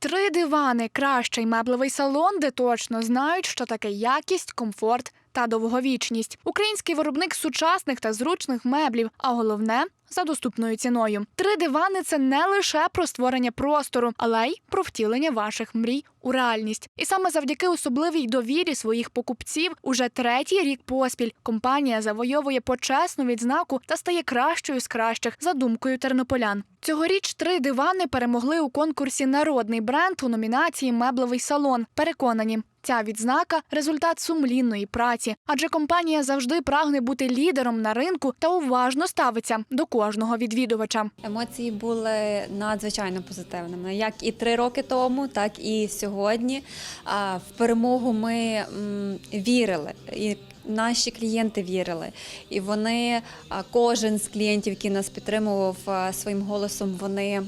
Три дивани кращий меблевий салон, де точно знають, що таке якість, комфорт та довговічність. Український виробник сучасних та зручних меблів, а головне за доступною ціною. Три дивани це не лише про створення простору, але й про втілення ваших мрій у реальність. І саме завдяки особливій довірі своїх покупців уже третій рік поспіль компанія завойовує почесну відзнаку та стає кращою з кращих за думкою тернополян. Цьогоріч три дивани перемогли у конкурсі Народний бренд у номінації Меблевий салон. Переконані, ця відзнака результат сумлінної праці, адже компанія завжди прагне бути лідером на ринку та уважно ставиться до відвідувача. Емоції були надзвичайно позитивними, як і три роки тому, так і сьогодні. В перемогу ми вірили. І Наші клієнти вірили, і вони, кожен з клієнтів, який нас підтримував своїм голосом, вони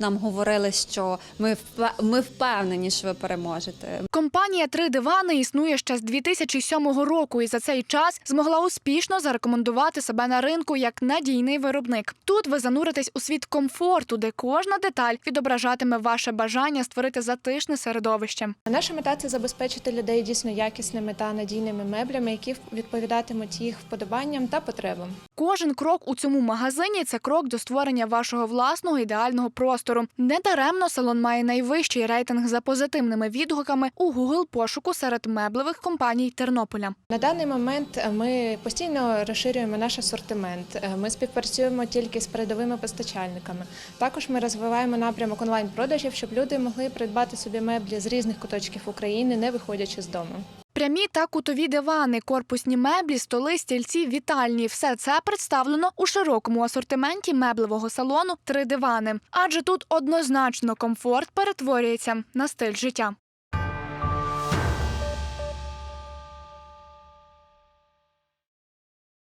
нам говорили, що ми ми впевнені, що ви переможете. Компанія Три дивани існує ще з 2007 року і за цей час змогла успішно зарекомендувати себе на ринку як надійний виробник. Тут ви зануритесь у світ комфорту, де кожна деталь відображатиме ваше бажання створити затишне середовище. Наша мета це забезпечити людей дійсно якісними та надійними меблями, які відповідатимуть їх вподобанням та потребам. Кожен крок у цьому магазині це крок до створення вашого власного ідеального простору. Недаремно салон має найвищий рейтинг за позитивними відгуками у Google пошуку серед меблевих компаній Тернополя. На даний момент е, ми постійно розширюємо наш асортимент. Е, Ми співпрацюємо тільки з передовими постачальниками. Також ми розвиваємо напрямок онлайн-продажів, щоб люди могли придбати собі меблі з різних куточків України, не виходячи з дому. Прямі та кутові дивани, корпусні меблі, столи, стільці, вітальні все це представлено у широкому асортименті меблевого салону три дивани. Адже тут однозначно комфорт перетворюється на стиль життя.